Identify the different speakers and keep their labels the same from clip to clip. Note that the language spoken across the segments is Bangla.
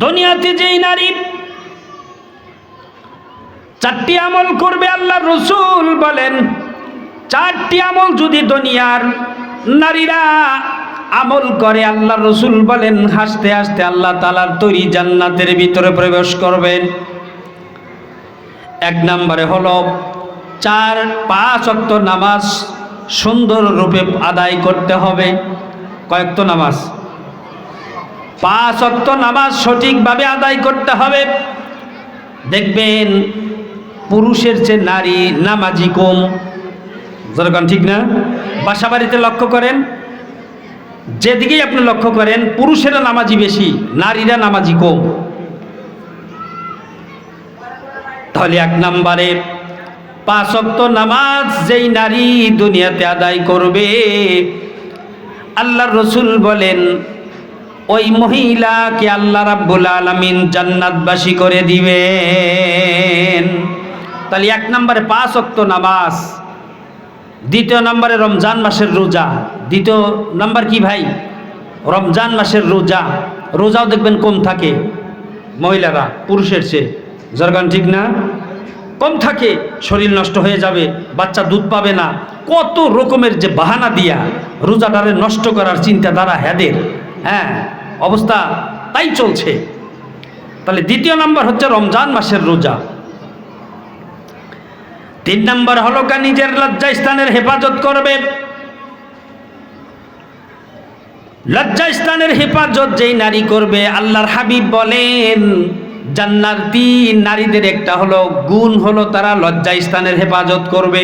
Speaker 1: দুনিয়াতে যেই নারী চারটি আমল করবে আল্লাহ রসুল বলেন, চারটি আমল যদি দুনিয়ার নারীরা আমল করে আল্লাহ রসুল বলেন, হাসতে হাসতে আল্লাহ তালার তৈরি জান্নাতের ভিতরে প্রবেশ করবেন। এক নম্বরে হলো চার পাঁচ অক্ত নামাজ সুন্দর রূপে আদায় করতে হবে। কয়েকত নামাজ। পাঁচ অক্ত নামাজ সঠিকভাবে আদায় করতে হবে। দেখবেন পুরুষের চেয়ে নারী নামাজি কম। যেরকম ঠিক না? বাসা বাড়িতে লক্ষ্য করেন, যেদিকেই আপনি লক্ষ্য করেন, পুরুষেরা নামাজি বেশি, নারীরা নামাজি কম। তাহলে এক নম্বরে, পাঁচ অক্ত নামাজ যেই নারী দুনিয়াতে আদায় করবে আল্লাহ রসুল বলেন ওই মহিলাকে আল্লাহ রাব্বুল আলামিন জান্নাতবাসী করে দিবেন। তাহলে এক নম্বরে পাঁচ অক্ত নামাজ, দ্বিতীয় নম্বরে রমজান মাসের রোজা, দ্বিতীয় নাম্বার কি ভাই? রমজান মাসের রোজা, রোজাও দেখবেন কম থাকে মহিলারা, পুরুষের চেয়ে। জরগান ঠিক না? কম থাকে, শরীর নষ্ট হয়ে যাবে, বাচ্চা দুধ পাবে না। কত রকমের যে বাহানা দিয়া রোজাটারে নষ্ট করার চিন্তা দ্বারা হ্যাদের হ্যাঁ? অবস্থা তাই চলছে। তাহলে দ্বিতীয় নাম্বার হচ্ছে রমজান মাসের রোজা। তিন নম্বর হলো কা নিজের লজ্জাস্থানের হেফাজত করবে। লজ্জাস্থানের হেফাজত যেই নারী করবে, আল্লাহর হাবিব বলেন, জান্নাতি নারীদের একটা হলো গুণ হলো তারা লজ্জাস্থানের হেফাজত করবে।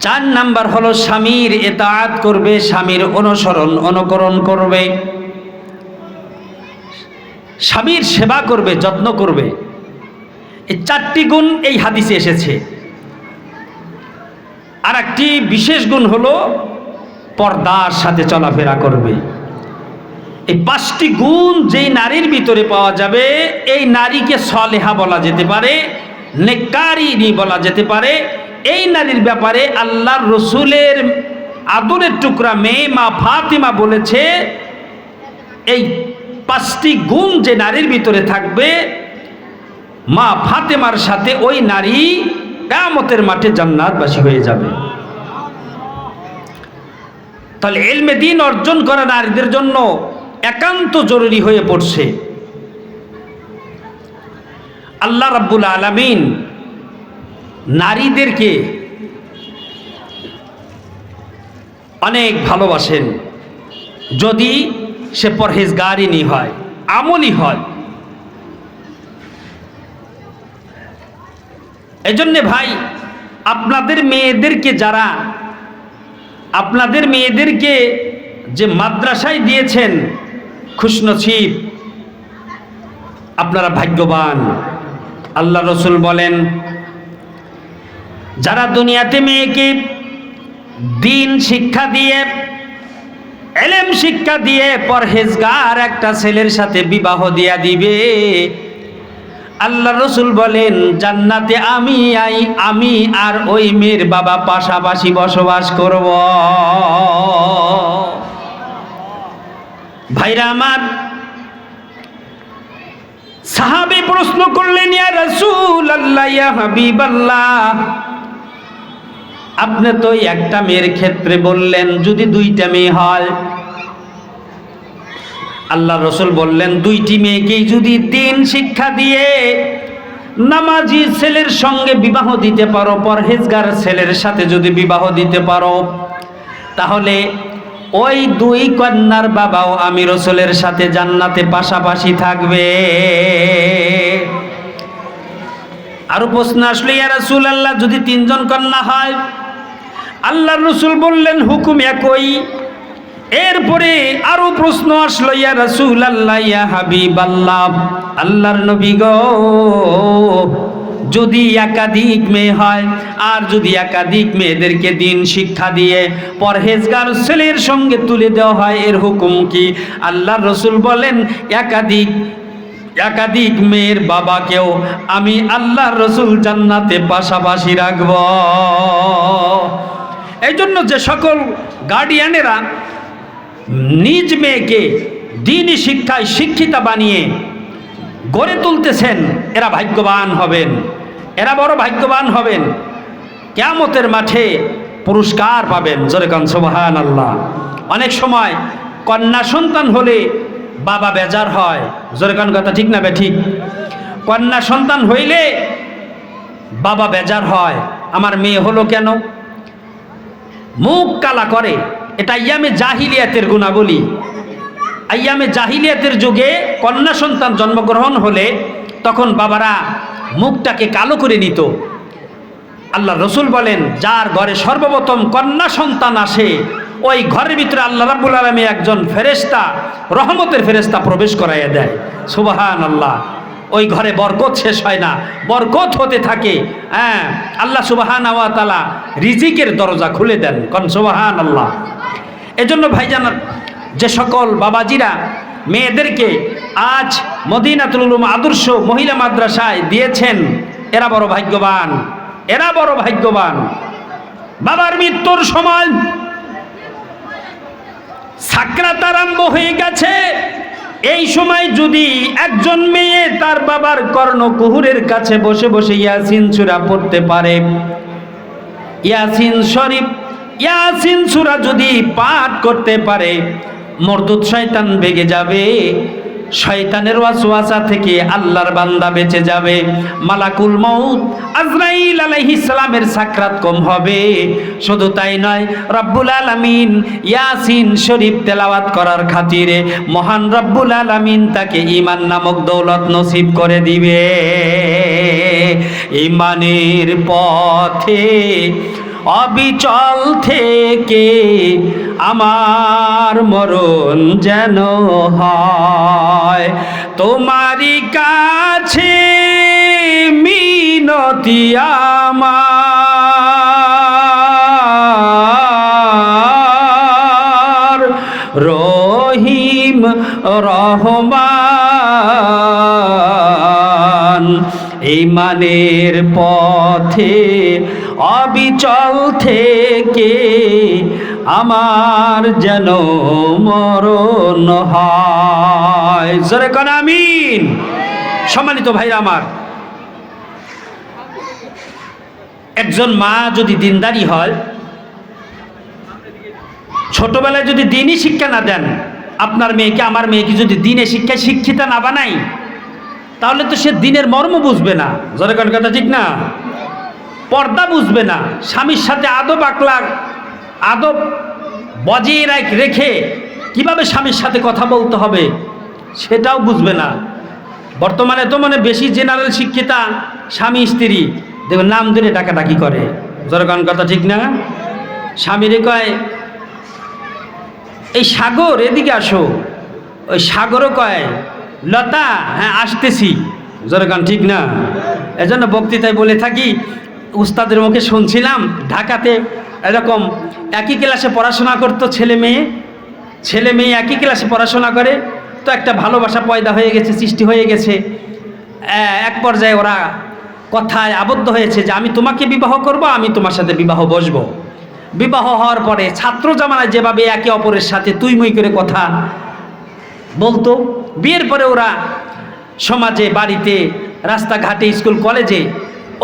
Speaker 1: চার নাম্বার হলো স্বামীর এতাআত করবে, স্বামীর অনুসরণ, অনুকরণ করবে। স্বামীর সেবা করবে, যত্ন করবে। এই চারটি গুণ এই হাদিসে এসেছে। আর একটি বিশেষ গুণ হলো পর্দার সাথে চলাফেরা করবে। এই পাঁচটি গুণ যেই নারীর ভিতরে পাওয়া যাবে, এই নারীকে সলেহা বলা যেতে পারে নেকারিনী বলা যেতে পারে এই নারীর ব্যাপারে আল্লাহর রসুলের আদরের টুকরা মেয়ে মা ফাতিমা বলেছে, এই পাঁচটি গুণ যে নারীর ভিতরে থাকবে, মা ফাতেমার সাথে ওই নারী কামতের মাঠে জান্নাতবাসী হয়ে যাবে। তাহলে এলমে দিন অর্জন করা নারীদের জন্য একান্ত জরুরি হয়ে পড়ছে। আল্লাহ রাব্বুল আলামিন নারীদেরকে অনেক ভালোবাসেন। যদি সে পরহেজগারিনী হয় আমলি হয়। এজন্যে ভাই, আপনাদের মেয়েদেরকে যারা, আপনাদের মেয়েদেরকে যে মাদ্রাসায় দিয়েছেন, খুশনসিব, আপনারা ভাগ্যবান। আল্লাহ রসুল বলেন যারা দুনিয়াতে মেয়েকে দিন শিক্ষা দিয়ে, এলেম শিক্ষা দিয়ে পরহেজগার একটা ছেলের সাথে বিবাহ দিয়া দিবে। আল্লাহ রসুল বলেন, জান্নাতে আমি আই, আমি আর ওই মেয়ের বাবা পাশাপাশি বসবাস করব। ভাইরা আমার, সাহাবি প্রশ্ন করলেন, ইয়া রসুল আল্লাহ ইয়া হাবিব আল্লাহ আপনি তো একটা মেয়ের ক্ষেত্রে বললেন, যদি দুইটা মেয়ে হয়। আল্লাহ রসুল বললেন, দুইটি মেয়েকেই যদি দিন শিক্ষা দিয়ে নামাজি ছেলের সঙ্গে বিবাহ দিতে পারো, পরহেজগার ছেলের সাথে যদি বিবাহ দিতে পারো, তাহলে ওই দুই কন্যার বাবাও আমি রসুলের সাথে জান্নাতে পাশাপাশি থাকবে। আরও প্রশ্ন আসলো, ইয়া রাসূল আল্লাহ যদি তিনজন কন্যা হয় আল্লাহ রসুল বললেন, হুকুম একই। এরপরে আরও প্রশ্ন আসলো, ইয়া রাসূল আল্লাহ ইয়া হাবিব আল্লাহ আল্লাহর নবী গো, যদি একাধিক মেয়ে হয় আর যদি একাধিক মেয়েদেরকে দিন শিক্ষা দিয়ে পরহেজগার ছেলের সঙ্গে তুলে দেওয়া হয়, এর হুকুম কি? আল্লাহর রসুল বলেন, একাধিক একাধিক মেয়ের বাবাকেও আমি আল্লাহর রসুল জান্নাতে পাশাপাশি রাখব। এই জন্য যে সকল গার্ডিয়ানেরা নিজ মেয়েকে দিনই শিক্ষায় শিক্ষিতা বানিয়ে গড়ে তুলতেছেন, এরা ভাগ্যবান হবেন। এরা বড় ভাগ্যবান হবেন। কেয়ামতের মাঠে পুরস্কার পাবেন। জোরে কান সোবাহান আল্লাহ অনেক সময় কন্যা সন্তান হলে বাবা বেজার হয়। জোরে কান কথা ঠিক না বে ঠিক? কন্যা সন্তান হইলে বাবা বেজার হয়। আমার মেয়ে হলো কেন? মুখ কালা করে। এটা ইয়ামে জাহিলিয়াতের গুণাবলী। আইয়ামে জাহিলিয়াতের যুগে কন্যা সন্তান জন্মগ্রহণ হলে তখন বাবারা মুখটাকে কালো করে নিত। আল্লাহ রসুল বলেন, যার ঘরে সর্বপ্রথম কন্যা সন্তান আসে, ওই ঘরের ভিতরে আল্লাহ রাব্বুল আলমী একজন ফেরেস্তা রহমতের ফেরেস্তা প্রবেশ করাইয়া দেয়। সুবাহান আল্লাহ ওই ঘরে বরকত শেষ হয় না। বরকত হতে থাকে। হ্যাঁ আল্লাহ সুবাহান তালা রিজিকের দরজা খুলে দেন। কন সুবাহান আল্লাহ এজন্য ভাইজান, যে সকল বাবাজিরা মেয়েদেরকে আজ মদিনাতুল আদর্শ মহিলা মাদ্রাসায় দিয়েছেন, এরা বড় ভাগ্যবান। এরা বড় ভাগ্যবান। বাবার মৃত্যুর সময় সাকরাত আরম্ভ হয়ে গেছে। এই সময় যদি একজন মেয়ে তার বাবার কর্ণ কর্ণকুহুরের কাছে বসে বসে ইয়াসিন সুরা পড়তে পারে, ইয়াসিন শরীফ, ইয়াসিন সুরা যদি পাঠ করতে পারে, মরদুদ শয়তান বেগে যাবে। শয়তানের ওয়াসওয়াসা থেকে আল্লাহর বান্দা বেঁচে যাবে। মালাকুল মউত আজরাইল আলাইহিস সালামের সাকরাত কম হবে। শুধু তাই নয়, রব্বুল আলামিন ইয়াসিন শরীফ তেলাওয়াত করার খাতিরে মহান রব্বুল আলামিন তাকে ঈমান নামক দৌলত নসিব করে দিবে। ঈমানের পথে অবিচল থেকে আমার মরণ যেন হয়। তোমারই কাছে মিনতি আমার। রহিম রহমান ইমানের পথে অবিচল থেকে আমার যেন মরণ হয়। জোরে আমিন। সম্মানিত ভাইরা আমার, একজন মা যদি দিনদারি হয়, ছোটবেলায় যদি দিনই শিক্ষা না দেন, আপনার মেয়েকে, আমার মেয়েকে যদি দিনে শিক্ষায় শিক্ষিতা না বানাই তাহলে তো সে দিনের মর্ম বুঝবে না। জোরে কথা ঠিক না? পর্দা বুঝবে না। স্বামীর সাথে আদব আকলাক আদব বজিয়ে রাখ- কীভাবে স্বামীর সাথে কথা বলতে হবে সেটাও বুঝবে না। বর্তমানে তো মানে বেশি জেনারেল শিক্ষিতা স্বামী স্ত্রী। দেখবেন নাম ধরে ডাকাডাকি করে। জনগণ কথা ঠিক না? স্বামীরে কয়, এই সাগর, এদিকে আসো। ওই সাগরও কয়, লতা হ্যাঁ আসতেছি। জনগণ ঠিক না? এজন্য বক্তৃতায় বলে থাকি উস্তাদের মুখে শুনছিলাম, ঢাকাতে এরকম একই ক্লাসে পড়াশোনা করতো ছেলে মেয়ে ছেলে মেয়ে একই ক্লাসে পড়াশোনা করে, তো একটা ভালোবাসা পয়দা হয়ে গেছে, সৃষ্টি হয়ে গেছে। এক পর্যায়ে ওরা কথায় আবদ্ধ হয়েছে যে, আমি তোমাকে বিবাহ করব, আমি তোমার সাথে বিবাহ বসবো। বিবাহ হওয়ার পরে ছাত্র জামানায় যেভাবে একে অপরের সাথে তুই মুই করে কথা বলতো, বিয়ের পরে ওরা সমাজে, বাড়িতে, রাস্তাঘাটে, স্কুল, কলেজে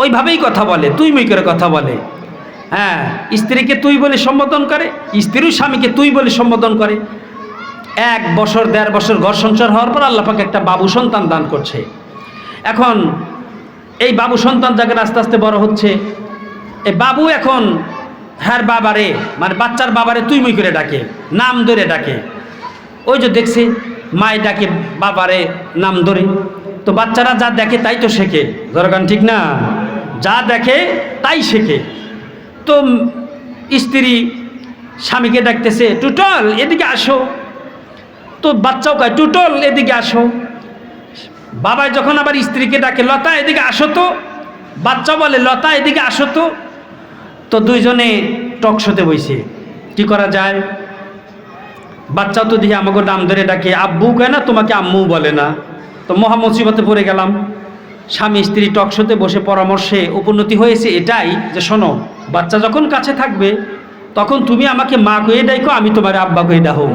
Speaker 1: ওইভাবেই কথা বলে, তুই মুই করে কথা বলে। হ্যাঁ স্ত্রীকে তুই বলে সম্বোধন করে, স্ত্রীর স্বামীকে তুই বলে সম্বোধন করে। এক বছর, দেড় বছর ঘর সংসার হওয়ার পর আল্লাপাকে একটা বাবু সন্তান দান করছে। এখন এই বাবু সন্তান যাকে আস্তে আস্তে বড় হচ্ছে, এই বাবু এখন হ্যার বাবারে মানে বাচ্চার বাবারে তুই মুই করে ডাকে, নাম ধরে ডাকে। ওই যে দেখছে মায় ডাকে বাবারে নাম ধরে। তো বাচ্চারা যা দেখে তাই তো শেখে। দরকার ঠিক না? যা দেখে তাই শেখে। তো স্ত্রী স্বামীকে ডাকতেছে টুটল, এদিকে আসো। তো বাচ্চাও কয়, টুটল, এদিকে আসো। বাবা যখন আবার স্ত্রীকে ডাকে, লতা, এদিকে আসো তো। বাচ্চা বলে, লতা, এদিকে আসো তো। তো দুইজনে টকশোতে বইছে। কি করা যায়? বাচ্চাও তো দিয়ে আমাকে নাম ধরে ডাকে, আব্বু, কয় না তোমাকে আম্মু বলে না? তো মহা মুসিবতে পড়ে গেলাম। স্বামী স্ত্রী টকশোতে বসে পরামর্শে উপন্নতি হয়েছে এটাই যে শোনো, বাচ্চা যখন কাছে থাকবে, তখন তুমি আমাকে মা কয়ে ডাইকো, আমি তোমার আব্বা কয়ে ডাহো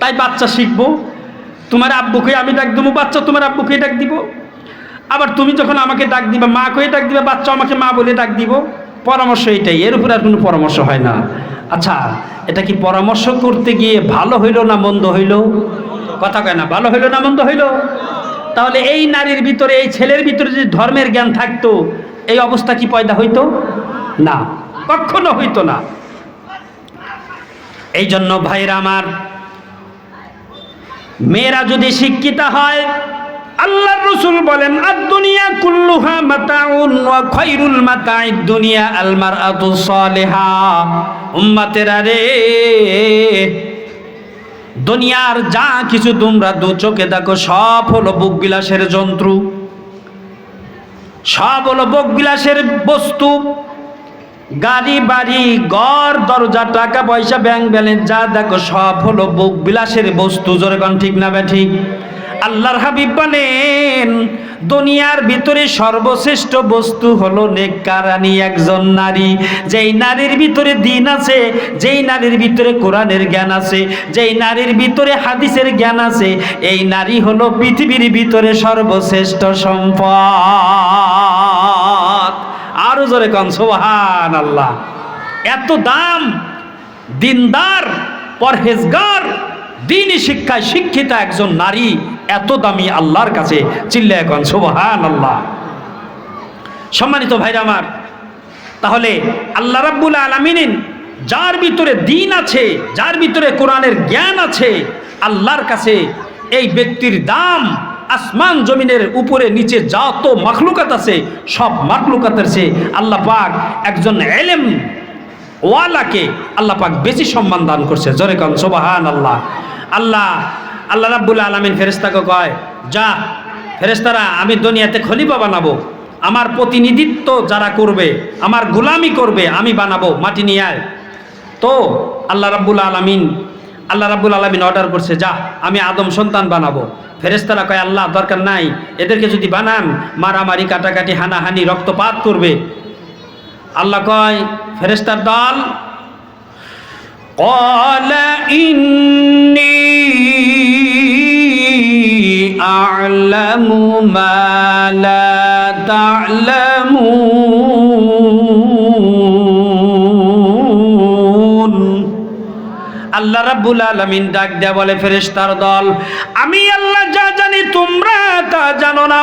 Speaker 1: তাই বাচ্চা শিখব, তোমার আব্বুকে আমি ডাক দেবো, বাচ্চা তোমার আব্বুকে ডাক দিব। আবার তুমি যখন আমাকে ডাক দিবা, মা কয়ে ডাক দিবে, বাচ্চা আমাকে মা বলে ডাক দিব, পরামর্শ এটাই, এর উপর আর কোনো পরামর্শ হয় না। আচ্ছা এটা কি পরামর্শ করতে গিয়ে ভালো হইল না মন্দ হইল? কথা কয় না, ভালো হইল না মন্দ হইল? তাহলে এই নারীর ভিতরে, এই ছেলের ভিতরে যদি ধর্মের জ্ঞান থাকতো, এই অবস্থা কি পয়দা হইতো? না, কখনো হইতো না। এই জন্য ভাইরা আমার, মেয়েরা যদি শিক্ষিত হয় আল্লাহ রসুল বলেন আর দুনিয়া কুল্লুহা মাতাউন ওয়া খায়রুল দুনিয়া আল মারআতু সালিহা। উম্মতেরা রে দুনিয়ার যা কিছু তোমরা দু চোখে দেখো, সব হলো বুক বিলাসের যন্ত্র। সব হলো বুক বিলাসের বস্তু। গাড়ি, বাড়ি, ঘর, দরজা, টাকা পয়সা ব্যাংক ব্যালেন্স যা দেখো, সব হলো বুক বিলাসের বস্তু। জোরে ঠিক না ঠিক? আল্লাহর হাবিব বলেন, দুনিয়ার ভিতরে সর্বশ্রেষ্ঠ বস্তু হলো নেককারানি, একজন নারী। যেই নারীর ভিতরে দিন আছে, যেই নারীর ভিতরে কোরআনের জ্ঞান আছে, যেই নারীর ভিতরে হাদিসের জ্ঞান আছে, এই নারী হলো পৃথিবীর ভিতরে সর্বশ্রেষ্ঠ সম্পদ। আরও জোরে কন সোহান আল্লাহ এত দাম, দিনদার, পরহেজগার, দিনই শিক্ষায় শিক্ষিতা একজন নারী। এত দামি আল্লাহর কাছে চিল্লা এখন সোহান আল্লাহ সম্মানিত ভাইরা আমার, তাহলে আল্লাহ রাব্বুল আলমিন যার ভিতরে দিন আছে, যার ভিতরে কোরআনের জ্ঞান আছে, আল্লাহর কাছে এই ব্যক্তির দাম আসমান জমিনের উপরে নিচে যত মাখলুকাত আছে, সব মাখলুকাতের সে আল্লাহ পাক একজন এলেম ওয়ালাকে আল্লাহ পাক বেশি সম্মান দান করছে। জোরে কন সোবাহান আল্লাহ আল্লাহ আল্লাহ রাব্বুল আলমিন ফেরেস্তাকে কয় যা ফেরেস্তারা আমি দুনিয়াতে খলিফা বানাবো আমার প্রতিনিধিত্ব যারা করবে আমার গুলামি করবে আমি বানাবো মাটি নিয়ে আয় তো আল্লাহ রাব্বুল আলমিন আল্লাহ রাব্বুল আলমিন অর্ডার করছে যা আমি আদম সন্তান বানাবো ফেরেস্তারা কয় আল্লাহ দরকার নাই এদেরকে যদি বানান মারামারি কাটাকাটি হানাহানি রক্তপাত করবে আল্লাহ কয় ফেরেস্তার দল قال إني أعلم ما لا تعلمون আল্লাহ রাব্বুল আলামিন ডাক দেয়া বলে ফেরেশতার দল আমি আল্লাহ যা জানি তোমরা তা জানো না।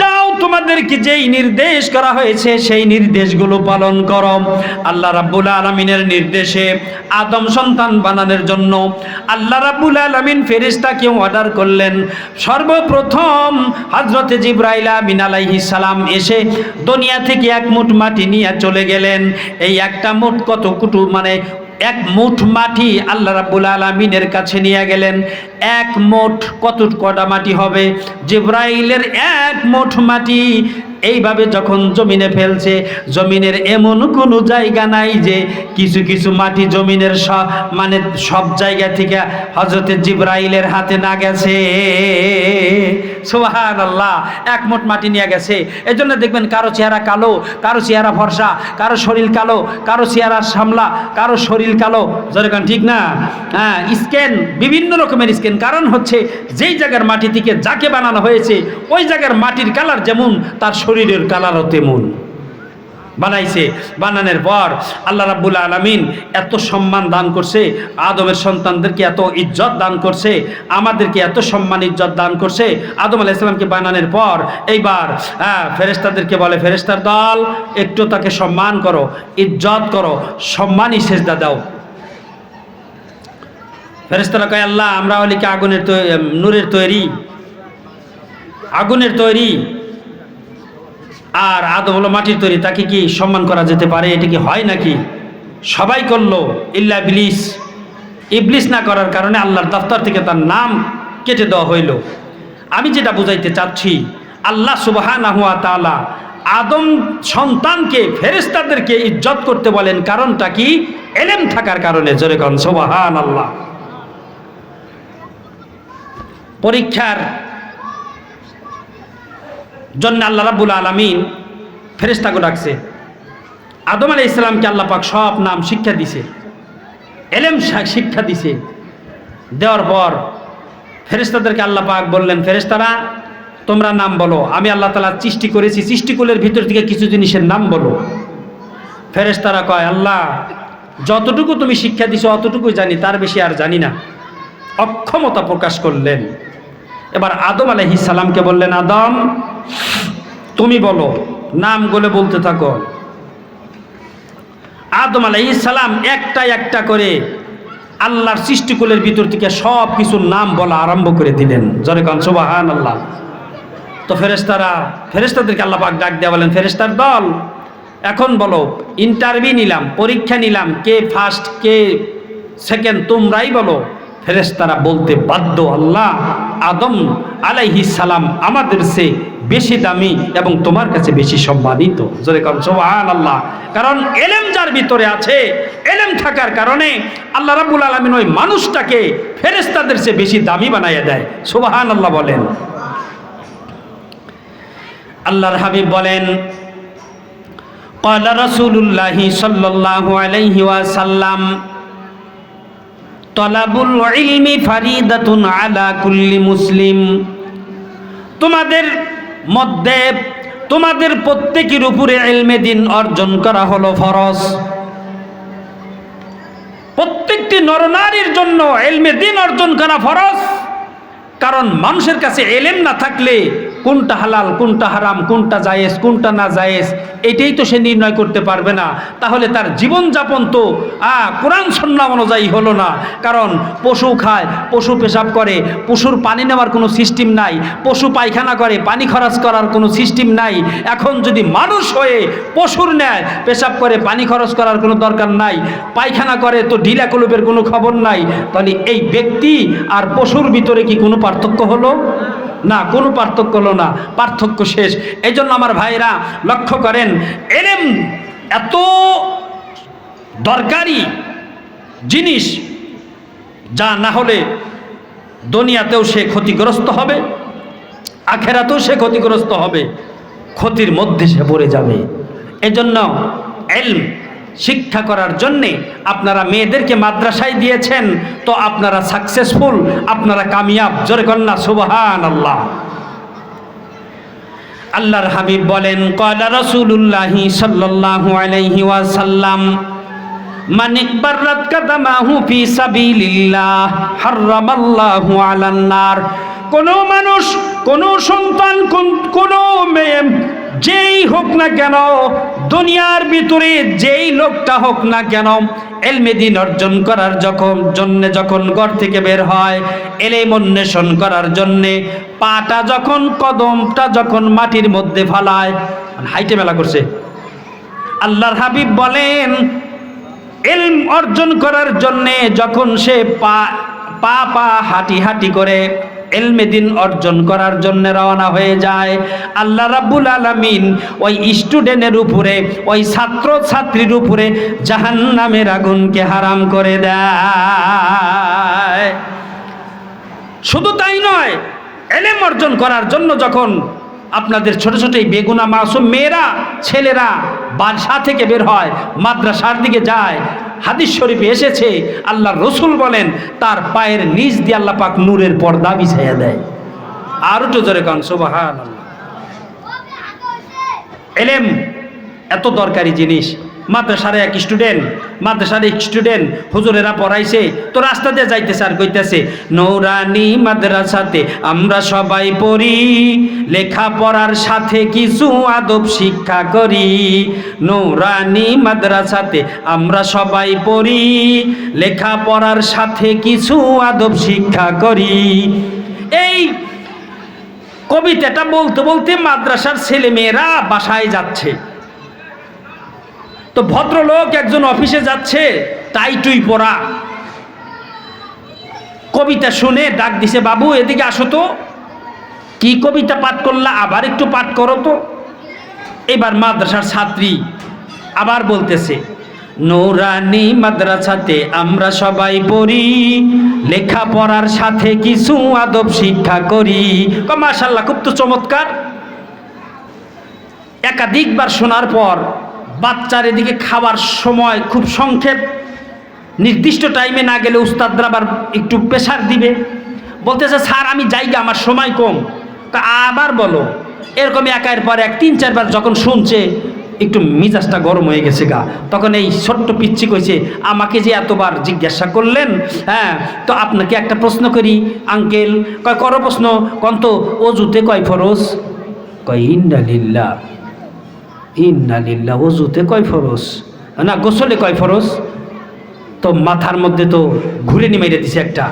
Speaker 1: যাও তোমাদেরকে যেই নির্দেশ করা হয়েছে, সেই নির্দেশগুলো পালন করো। আল্লাহ রাব্বুল আলামিনের নির্দেশে আদম সন্তান বানানোর জন্য আল্লাহ রাব্বুল আলামিন ফেরেশতাকে অর্ডার করলেন। সর্বপ্রথম হযরতে জিবরাইল আমিন সালাম এসে দুনিয়া থেকে এক মুঠ মাটি নিয়ে চলে গেলেন। এই একটা মুঠ কত কুটু মানে এক মুঠ মাটি আল্লাহ রাব্বুল আলমিনের কাছে নিয়ে গেলেন। এক মুঠ কত কটা মাটি হবে? জিব্রাইলের এক মুঠ মাটি এইভাবে যখন জমিনে ফেলছে, জমিনের এমন কোনো জায়গা নাই যে কিছু কিছু মাটি জমিনের সব মানে সব জায়গা থেকে হজরতে জিব্রাইলের হাতে না গেছে। সোহান আল্লাহ এক মোট নিয়ে গেছে। এই জন্য দেখবেন কারও চেহারা কালো, কারও চেহারা ফর্সা, কারও শরীর কালো, কারও চেহারা সামলা, কারও শরীর কালো। যেরকম ঠিক না? হ্যাঁ স্ক্যান বিভিন্ন রকমের স্ক্যান কারণ হচ্ছে, যেই জায়গার মাটি থেকে যাকে বানানো হয়েছে, ওই জায়গার মাটির কালার যেমন, তার শরীরের কালারও তেমন। বানাইছে, বানানোর পর আল্লাহ রাব্বুল আলমিন এত সম্মান দান করছে, আদমের সন্তানদেরকে এত ইজ্জত দান করছে, আমাদেরকে এত সম্মান ইজ্জত দান করছে, আদম আলাহ ইসলামকে বানানোর পর এইবার হ্যাঁ ফেরেস্তাদেরকে বলে ফেরেস্তার দল, একটু তাকে সম্মান করো, ইজ্জত করো সম্মানই সেজদা দাও। ফেরেস্তারা কয়, আল্লাহ, আমরা হলি কি আগুনের নূরের তৈরি? আগুনের তৈরি। আর আদম হলো মাটির তৈরি, তাকে কি সম্মান করা যেতে পারে? এটা কি হয় নাকি? সবাই করল, ইল্লা ইবলিস। ইবলিস না করার কারণে আল্লাহর দফতর থেকে তার নাম কেটে দেওয়া হইল। আমি যেটা বুঝাইতে চাচ্ছি, আল্লাহ সুবাহান হুয়া তালা আদম সন্তানকে ফেরেস্তাদেরকে ইজ্জত করতে বলেন, কারণটা কি? এলেম থাকার কারণে। জোরে কন সুবাহান আল্লাহ পরীক্ষার জন্য আল্লাহ রাব্বুল আলমিন ফেরেস্তাকে ডাকছে। আদম আলাই ইসলামকে আল্লাহ পাক সব নাম শিক্ষা দিছে। এলেম শিক্ষা দিছে। দেওয়ার পর ফেরেস্তাদেরকে আল্লাহ পাক বললেন ফেরেস্তারা তোমরা নাম বলো। আমি আল্লাহ তালা সৃষ্টি করেছি। সৃষ্টিকুলের ভিতর থেকে কিছু জিনিসের নাম বলো। ফেরেস্তারা কয়, আল্লাহ, যতটুকু তুমি শিক্ষা দিছো, অতটুকুই জানি। তার বেশি আর জানি না। অক্ষমতা প্রকাশ করলেন। এবার আদম সালামকে বললেন, আদম তুমি বলো, নাম নামগুলো বলতে থাকো। আদম সালাম একটা একটা করে আল্লাহর সৃষ্টিকুলের ভিতর থেকে সব কিছুর নাম বলা আরম্ভ করে দিলেন। জরে কান সুবাহান আল্লাহ তো ফেরেস্তারা ফেরেস্তাদেরকে আল্লাহ পাক ডাক দেওয়া বলেন ফেরেস্তার দল, এখন বলো ইন্টারভিউ নিলাম, পরীক্ষা নিলাম, কে ফার্স্ট কে সেকেন্ড তোমরাই বলো। ফেরেস্তারা বলতে বাধ্য, আল্লাহ, আদম আলাইহিস সালাম আমাদের সে বেশি দামি এবং তোমার কাছে বেশি সম্মানিত। জোরে কারণ সোহান আল্লাহ কারণ এলেম যার ভিতরে আছে, এলেম থাকার কারণে আল্লাহ রাবুল আলমিন ওই মানুষটাকে ফেরেস্তাদের চেয়ে বেশি দামি বানাইয়া দেয়। সোহান আল্লাহ বলেন। আল্লাহর হাবিব বলেন কলা রসুল্লাহ সাল্লাহ তলাবুল ইলমি ফারিদাতুন আলা কুল্লি মুসলিম। তোমাদের মধ্যে তোমাদের প্রত্যেকের উপরে এলমে দিন অর্জন করা হলো ফরজ। প্রত্যেকটি নরনারীর জন্য এলমে দিন অর্জন করা ফরজ। কারণ মানুষের কাছে এলেম না থাকলে কোনটা হালাল, কোনটা হারাম, কোনটা জায়েজ, কোনটা না জায়েজ, এটাই তো সে নির্ণয় করতে পারবে না। তাহলে তার জীবনযাপন তো, আ, কোরআন সন্না অনুযায়ী হলো না। কারণ পশু খায়, পশু পেশাব করে, পশুর পানি নেওয়ার কোনো সিস্টেম নাই, পশু পায়খানা করে, পানি খরচ করার কোনো সিস্টেম নাই। এখন যদি মানুষ হয়ে পশুর নেয় পেশাব করে, পানি খরচ করার কোনো দরকার নাই, পায়খানা করে, তো ঢিলা কলুপের কোনো খবর নাই, তাহলে এই ব্যক্তি আর পশুর ভিতরে কি কোনো পার্থক্য হলো? না, কোনো পার্থক্য হলো না, পার্থক্য শেষ। এই আমার ভাইরা, লক্ষ্য করেন, এলেম এত দরকারি জিনিস যা না হলে দুনিয়াতেও সে ক্ষতিগ্রস্ত হবে, আখেরাতেও সে ক্ষতিগ্রস্ত হবে, ক্ষতির মধ্যে সে পড়ে যাবে। এজন্য এলম শিক্ষা করার জন্যে আপনারা মেয়েদেরকে মাদ্রাসায় দিয়েছেন, তো আপনারা সাকসেসফুল আপনারা কামিয়াব। জোরে কন্যা সুবহান আল্লাহ আল্লাহর হাবিব বলেন কয়লা রসুল্লাহি সাল্লাল্লাহু আলাইহি ওয়াসাল্লাম ফি সাবিলিল্লাহ, হারামাল্লাহু আলান নার। কোন মানুষ, কোন সন্তান কোন- যেই হোক না কেন, দুনিয়ার ভিতরে যেই লোকটা হোক না কেন এলমেদিন অর্জন করার যখন জন্যে যখন ঘর থেকে বের হয়, এলেম অন্বেষণ করার জন্যে পাটা যখন, কদমটা যখন মাটির মধ্যে ফালায়, হাইটে মেলা করছে। আল্লাহর হাবিব বলেন, এলম অর্জন করার জন্যে যখন সে পা পা পা হাঁটি হাঁটি করে এলমে দিন অর্জন করার জন্য রওনা হয়ে যায়। আল্লাহ রাব্বুল আলামিন ওই স্টুডেন্টের উপরে, ওই ছাত্র ছাত্রীর উপরে জাহান্নামের আগুনকে হারাম করে দেয়। শুধু তাই নয়, এলেম অর্জন করার জন্য যখন আপনাদের ছোট ছোট এই বেগুনা মাসুম মেয়েরা, ছেলেরা বাসা থেকে বের হয়, মাদ্রাসার দিকে যায় হাদিস শরীফে এসেছে আল্লাহ রসুল বলেন, তার পায়ের নিচ দিয়ে আল্লাহ পাক নূরের পর্দা বিছাইয়া দেয়। আর তো জোরে কান সোবাহান এলেম, এত দরকারি জিনিস। মাদ্রাসার এক স্টুডেন্ট মাদ্রাসার এক স্টুডেন্ট হুজুরেরা পড়াইছে, তো রাস্তা দিয়ে যাইতেছে আর কইতেছে, নৌরানি মাদ্রাসাতে আমরা সবাই পড়ি লেখা পড়ার সাথে কিছু আদব শিক্ষা করি। নৌরানি মাদ্রাসাতে আমরা সবাই পড়ি লেখা পড়ার সাথে কিছু আদব শিক্ষা করি। এই কবিতাটা বলতে বলতে মাদ্রাসার ছেলে মেয়েরা বাসায় যাচ্ছে। তো ভদ্রলোক একজন অফিসে যাচ্ছে, তাই টুই পড়া। কবিতা শুনে ডাক দিছে, বাবু, এদিকে আসো তো। কি কবিতা পাঠ করলা? আবার একটু পাঠ করো তো। এবার মাদ্রাসার ছাত্রী আবার বলতেছে, নৌরানি মাদ্রাসাতে আমরা সবাই পড়ি, লেখাপড়ার সাথে কিছু আদব শিক্ষা করি। মাশাল্লাহ, খুব তো চমৎকার। একাধিকবার শোনার পর বাচ্চার এদিকে খাবার সময় খুব সংক্ষেপ। নির্দিষ্ট টাইমে না গেলে উস্তাদরা আবার একটু প্রেশার দিবে। বলতেছে, স্যার, আমি যাইগা আমার সময় কম। তা আবার বলো, এরকম একের পর এক, তিন, চারবার যখন শুনছে, একটু মিজাজটা গরম হয়ে গেছে গা। তখন এই ছোট্ট পিচ্ছি কইছে, আমাকে যে এতবার জিজ্ঞাসা করলেন হ্যাঁ তো আপনাকে একটা প্রশ্ন করি, আঙ্কেল। কয়, করো প্রশ্ন। কন্ত অজুতে কয় ফরজ? কয় ইন্ডালিল্লা ইন্নালিল্লা অজুতে কয় ফরজ? না, গোসলে কয় ফরজ? তো মাথার মধ্যে তো ঘুরে নিয়ে মেরে দিছে একটা।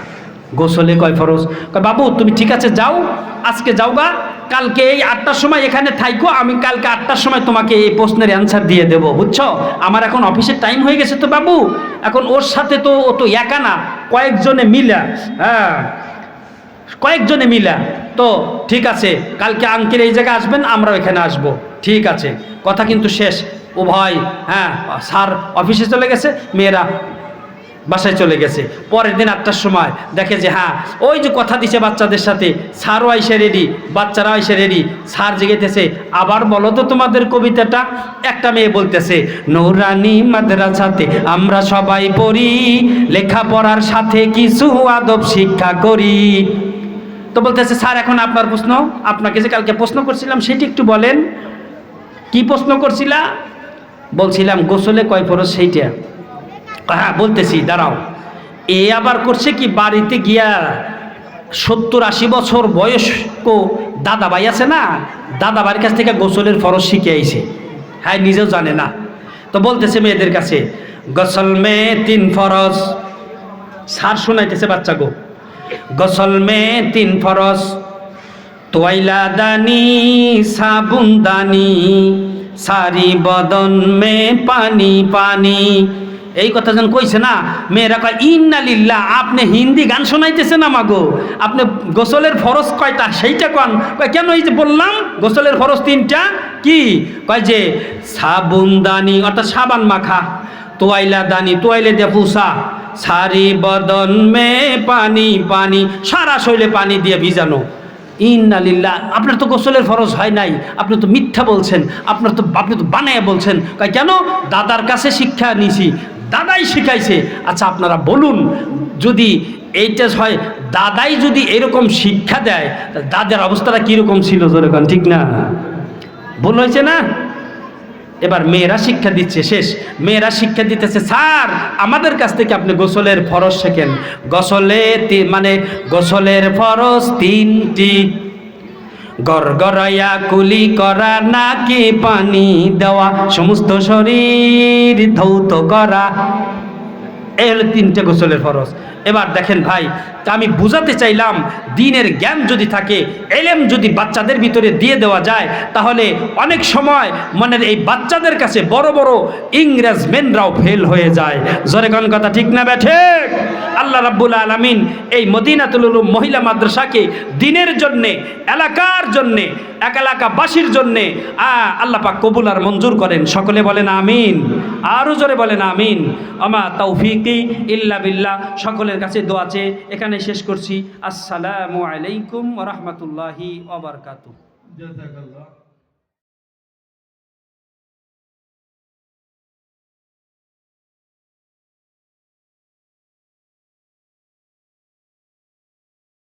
Speaker 1: গোসলে কয় ফরজ? কয়, বাবু, তুমি ঠিক আছে, যাও। আজকে যাও বা কালকে এই আটটার সময় এখানে থাইকো। আমি কালকে আটটার সময় তোমাকে এই প্রশ্নের অ্যান্সার দিয়ে দেব। বুঝছ? আমার এখন অফিসের টাইম হয়ে গেছে তো, বাবু। এখন ওর সাথে তো ও তো একা না। কয়েকজনে মিলা হ্যাঁ। কয়েকজনে মিলা, তো, ঠিক আছে, কালকে আঙ্কেল এই জায়গায় আসবেন আমরা এখানে আসব। ঠিক আছে। কথা কিন্তু শেষ। ও ভয় হ্যাঁ স্যার অফিসে চলে গেছে, মেয়েরা বাসায় চলে গেছে। পরের দিন আটটার সময় দেখে যে হ্যাঁ ওই যে কথা দিছে বাচ্চাদের সাথে, স্যারও আইসে রেডি বাচ্চারাও আইসে রেডি স্যার জেগেতেছে, আবার বলো তো তোমাদের কবিতাটা। একটা মেয়ে বলতেছে, নৌরানি মাদ্রাসাতে আমরা সবাই পড়ি, লেখাপড়ার সাথে কিছু আদব শিক্ষা করি। তো বলতেছে, স্যার, এখন আপনার প্রশ্ন, আপনাকে যে কালকে প্রশ্ন করছিলাম, সেটি একটু বলেন। কি প্রশ্ন করছিলা? বলছিলাম, গোসলে কয় ফরজ সেইটা। হ্যাঁ বলতেছি, দাঁড়াও। এ আবার করছে কি, বাড়িতে গিয়া সত্তর আশি বছর বয়স্ক দাদা ভাই আছে না, দাদা ভাইয়ের কাছ থেকে গোসলের ফরজ শিখে আইছে। হ্যাঁ নিজেও জানে না। তো বলতেছে মেয়েদের কাছে, গোসল মে তিন ফরজ। সার শোনাইতেছে বাচ্চা গো। গোসল মে তিন ফরস, তোয়াইলা দানি, সাবুন দানি, সারি বদন মে পানি পানি। এই কথা যখন কইছে না, মেয়েরা কয় ইন্নালিল্লাহ আপনি হিন্দি গান শোনাইতেছেন আমাগো। আপনি গোসলের ফরজ কয়টা, সেইটা কন। কয়, কেন এই যে বললাম, গোসলের ফরজ তিনটা, কি? কয় যে, সাবুন দানি, অর্থাৎ সাবান মাখা। তোয়াইলা দানি, তোয়াইলে দিয়ে পুষা সারি বদন মে পানি পানি, সারা শৈলে পানি দিয়ে ভিজানো। ইন্নালিল্লাহ আপনার তো গোসলের ফরজ হয় নাই, আপনি তো মিথ্যা বলছেন, আপনার তো, আপনি তো বানায় বলছেন। কেন? দাদার কাছে শিক্ষা নিছি, দাদাই শিখাইছে। আচ্ছা আপনারা বলুন, যদি এইটা হয়, দাদাই যদি এরকম শিক্ষা দেয় দাদার অবস্থাটা কীরকম ছিল যেরকম ঠিক না? ভুল হয়েছে না? এবার মেয়েরা শিক্ষা দিচ্ছে, শেষ। মেয়েরা শিক্ষা দিতেছে, স্যার, আমাদের কাছ থেকে আপনি গোসলের ফরজ শেখেন। গোসলে মানে গোসলের ফরজ তিনটি। গড়গড়াইয়া কুলি করা নাকি পানি দেওয়া? সমস্ত শরীর ধৌত করা। হলো তিনটে গোসলের ফরজ। এবার দেখেন ভাই আমি বুঝাতে চাইলাম, দিনের জ্ঞান যদি থাকে, এলেম যদি বাচ্চাদের ভিতরে দিয়ে দেওয়া যায়, তাহলে অনেক সময় মনের এই বাচ্চাদের কাছে বড় বড় ইংরেজ মেনরাও ফেল হয়ে যায়। জোরে কোন কথা ঠিক না ব্যাঠে? আল্লাহ রাব্বুল আলামিন এই মদিনাতুল মহিলা মাদ্রাসাকে দিনের জন্যে, এলাকার জন্যে, এক এলাকাবাসীর জন্যে আল্লাহ পাক কবুল আর মঞ্জুর করেন। সকলে বলেন আমিন। আরও জোরে বলেন আমিন। আমা তৌফিকি ইল্লা বিল্লাহ। সকলের কাছে দোয়া এখানে শেষ করছি। আসসালামু আলাইকুম রহমতুল্লাহি ওবরকাতু